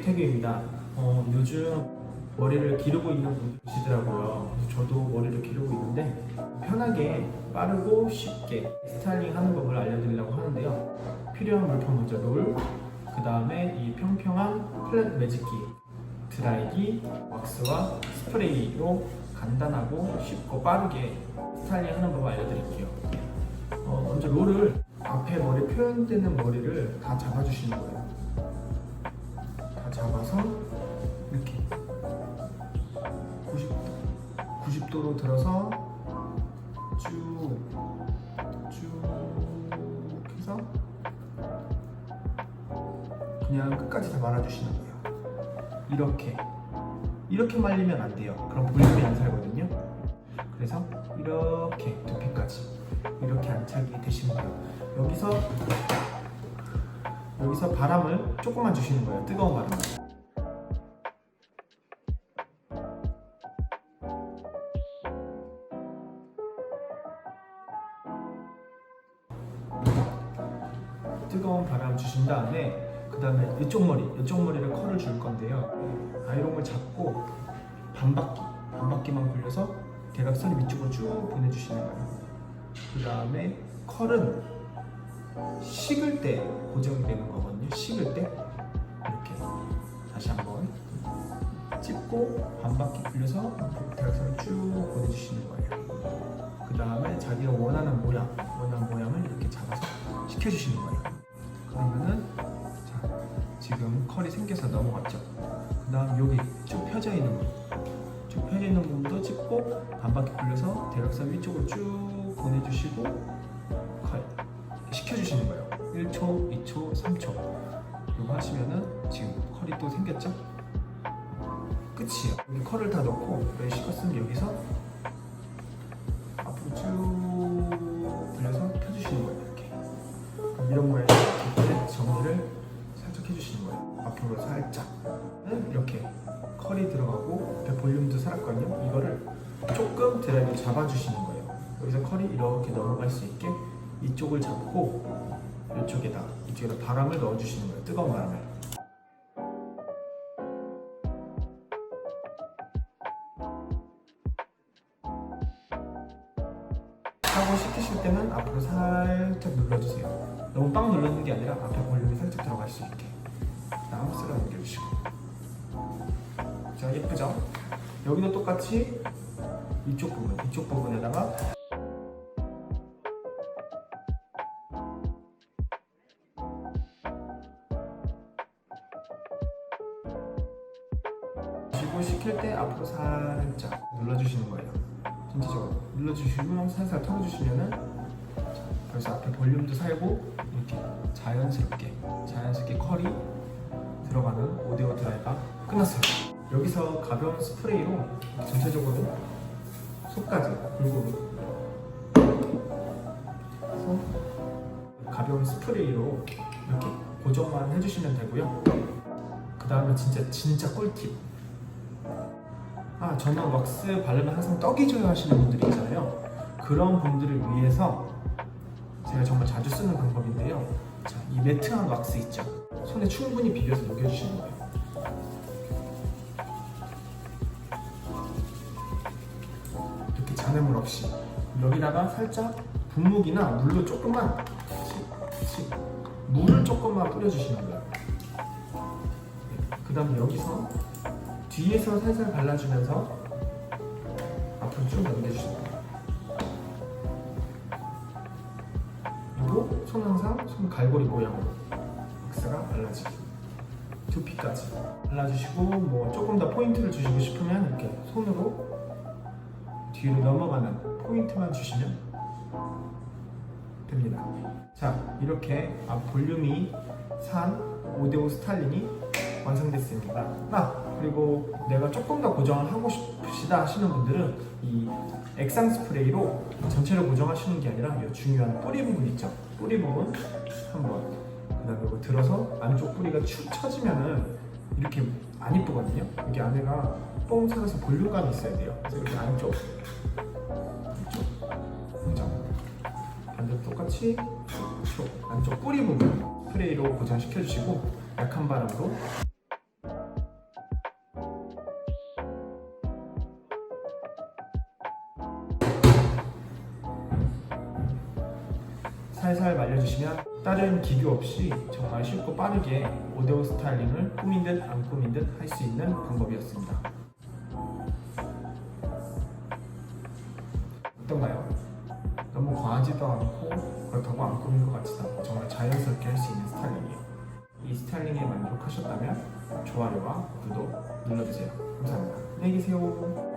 팁입니다. 어, 요즘 머리를 기르고 있는 분들 계시더라고요. 저도 머리를 기르고 있는데 편하게 빠르고 쉽게 스타일링 하는 법을 알려드리려고 하는데요. 필요한 물품 먼저 롤, 그 다음에 이 평평한 플랫 매직기, 드라이기, 왁스와 스프레이로 간단하고 쉽고 빠르게 스타일링 하는 법을 알려드릴게요. 어, 먼저 롤을 앞에 머리 표현되는 머리를 다 잡아주시는 거예요. 다 잡아서 이렇게 90도, 90도로 들어서 쭉, 쭉 해서 그냥 끝까지 다 말아주시는 거예요. 이렇게. 이렇게 말리면 안 돼요. 그럼 볼륨이 안 살거든요. 그래서 이렇게 두피까지 이렇게 안착이 되시는 거예요. 여기서 여기서 바람을 조금만 주시는 거예요. 뜨거운 바람을. 뜨거운 바람 주신 다음에 그 다음에 이쪽 머리, 이쪽 머리를 컬을 줄 건데요. 아이롱을 잡고 반 바퀴, 반 바퀴만 굴려서 대각선을 위쪽으로 쭉 보내주시는 거예요. 그 다음에 컬은 식을 때 고정이 되는 거거든요. 식을 때 이렇게 다시 한번 찝고 반 바퀴 굴려서 대각선을 쭉 보내주시는 거예요. 그 다음에 자기가 원하는 모양, 원하는 모양을 이렇게 잡아서 시켜주시는 거예요. 그러면은 자 지금 컬이 생겨서 넘어갔죠. 그 다음 여기 쭉 펴져 있는 부분, 쭉 펴져 있는 부분도 찝고 반 바퀴 굴려서 대각선 위쪽으로 쭉 보내주시고 컬 시켜주시는 거예요. 1초, 2초, 3초. 이거 하시면은 지금 컬이 또 생겼죠? 끝이에요. 여기 컬을 다 넣고 메쉬 컸으면 여기서 앞으로 쭉 굴려서 펴주시는 거예요. 이렇게. 그럼 이런 모양이 이렇게 정리를 살짝 해주시는 거예요. 앞으로 살짝. 이렇게 컬이 들어가고 옆에 볼륨도 살았거든요. 이거를 조금 드라이브 잡아주시는 거예요. 여기서 컬이 이렇게 넘어갈 수 있게 이쪽을 잡고 이쪽에다 이쪽에다 바람을 넣어주시는 거예요. 뜨거운 바람을. 하고 시키실 때는 앞으로 살짝 눌러주세요. 너무 빵 눌러는 게 아니라 앞에 볼륨이 살짝 들어갈 수 있게. 다음 쓸어 넘겨주시고. 자, 예쁘죠? 여기도 똑같이 이쪽 부분, 이쪽 부분에다가 그리고 시킬 때 앞으로 살짝 눌러주시는 거예요. 전체적으로 눌러주시고 살살 털어주시면은 자, 벌써 앞에 볼륨도 살고 이렇게 자연스럽게 자연스럽게 컬이 들어가는 오데오 드라이가 끝났어요. 여기서 가벼운 스프레이로 전체적으로 속까지 골고루 가벼운 스프레이로 이렇게 고정만 해주시면 되고요. 그 다음에 진짜 진짜 꿀팁. 아 저는 왁스 바르면 항상 떡이 져야 하시는 분들이 있잖아요. 그런 분들을 위해서 제가 정말 자주 쓰는 방법인데요. 자, 이 매트한 왁스 있죠. 손에 충분히 비벼서 녹여주시는 거예요. 이렇게 잔해물 없이 여기다가 살짝 분무기나 물로 조금만 치, 치, 물을 조금만 뿌려주시는 거예요. 그 다음에 여기서 뒤에서 살살 발라주면서 앞으로 쭉 거예요. 그리고 손 항상 손 갈고리 모양으로 왁스가 발라지게 두피까지 발라주시고 뭐 조금 더 포인트를 주시고 싶으면 이렇게 손으로 뒤로 넘어가는 포인트만 주시면 됩니다. 자 이렇게 앞 볼륨이 산 5대5 스타일링이 완성됐습니다. 아 그리고 내가 조금 더 고정을 하고 싶으시다 하시는 분들은 이 액상 스프레이로 전체를 고정하시는 게 아니라 이 중요한 뿌리 부분 있죠. 뿌리 부분 한번 그다음에 이거 들어서 안쪽 뿌리가 축 처지면은 이렇게 안 이쁘거든요. 여기 안에가 뽕 살아서 볼륨감이 있어야 돼요. 그래서 이렇게 안쪽 이쪽 고정 반대도 똑같이 쭉 안쪽 뿌리 부분 스프레이로 고정시켜 주시고 약한 바람으로 살살 말려주시면 다른 기교 없이 정말 쉽고 빠르게 오데오 스타일링을 꾸민 듯 안 꾸민 듯 할 수 있는 방법이었습니다. 어떤가요? 너무 과하지도 않고 그렇다고 안 꾸민 것 같지도 않고 정말 자연스럽게 할 수 있는 스타일링이에요. 이 스타일링에 만족하셨다면 좋아요와 구독 눌러주세요. 감사합니다. 안녕히 계세요.